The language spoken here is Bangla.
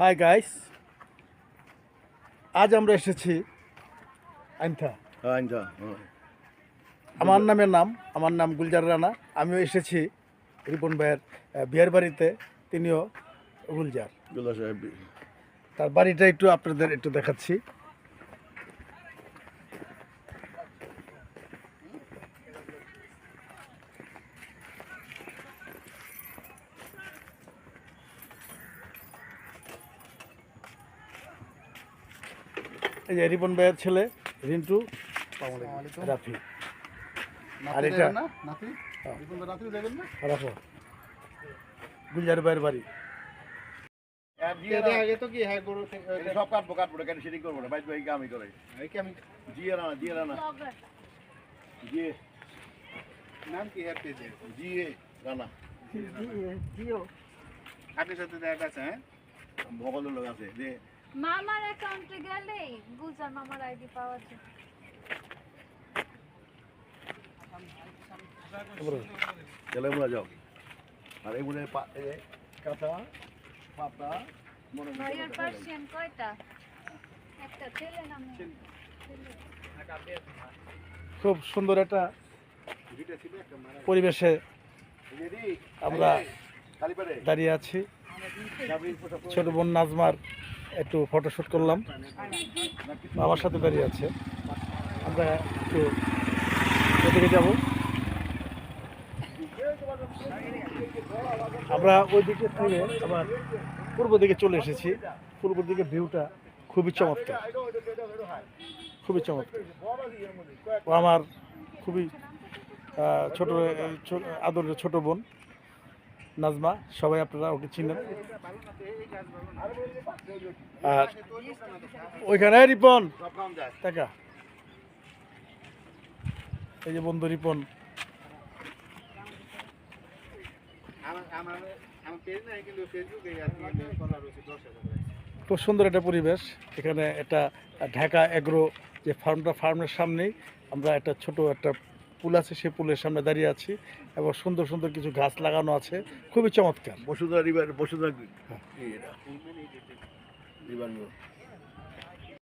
হাই গাইস আজ আমরা এসেছি আইনথা। আচ্ছা আমার নামের নাম আমার নাম গুলজার রানা। আমিও এসেছি রিপন ভাইয়ের বিয়ের বাড়িতে তিনিও গুলজার। তার বাড়িটা একটু আপনাদের একটু দেখাচ্ছি। এই যে রিপন ভাইয়ের ছেলে রিন্টু রাফি। আর এটা হ্যাঁ। রাখো গুলজার ভাইয়ের বাড়ি। সব কাটবো কাটবো না কেন সেটি করব না। বাইশ ভাই আমি করে জিয়ে রানা জিয়ে রানা জিয়ে নাম কি হ্যাঁ পেজে? জিয়ে রানা আপনার সাথে দেখা আছে হ্যাঁ? ভগলের লোক আছে। যে মামার অ্যাকাউন্টে গেলেই গুলজার মামার আইডি পাওয়া যায়। গেলে যাও। আর এই পাতা ভাইয়ের পার্সিয়ান কয়টা? একটা ছেলে না খুব সুন্দর একটা পরিবেশে আমরা দাঁড়িয়ে আছি। ছোট বোন নাজমার একটু ফটোশ্যুট করলাম। আমার সাথে দাঁড়িয়ে আছে। আমরা একটু ওদিকে যাব। আমরা ওই দিকে থেকে আবার পূর্ব দিকে চলে এসেছি। পূর্ব দিকে ভিউটা খুবই চমৎকার। খুবই চমৎকার। ও আমার খুবই ছোট, আদরের ছোট বোন। নাজমা, সবাই আপনারা ওকে চিনেন। আর ওইখানে রিপন। টাকা। এই যে বন্ধু রিপন। খুব সুন্দর একটা পরিবেশ। এখানে একটা ঢাকা এগ্রো যে ফার্মটা ফার্মের সামনেই আমরা একটা ছোট একটা পুল আছে সে পুলের সামনে দাঁড়িয়ে আছি এবং সুন্দর সুন্দর কিছু গাছ লাগানো আছে। খুবই চমৎকার। বসুন্ধরা রিভার বসুধা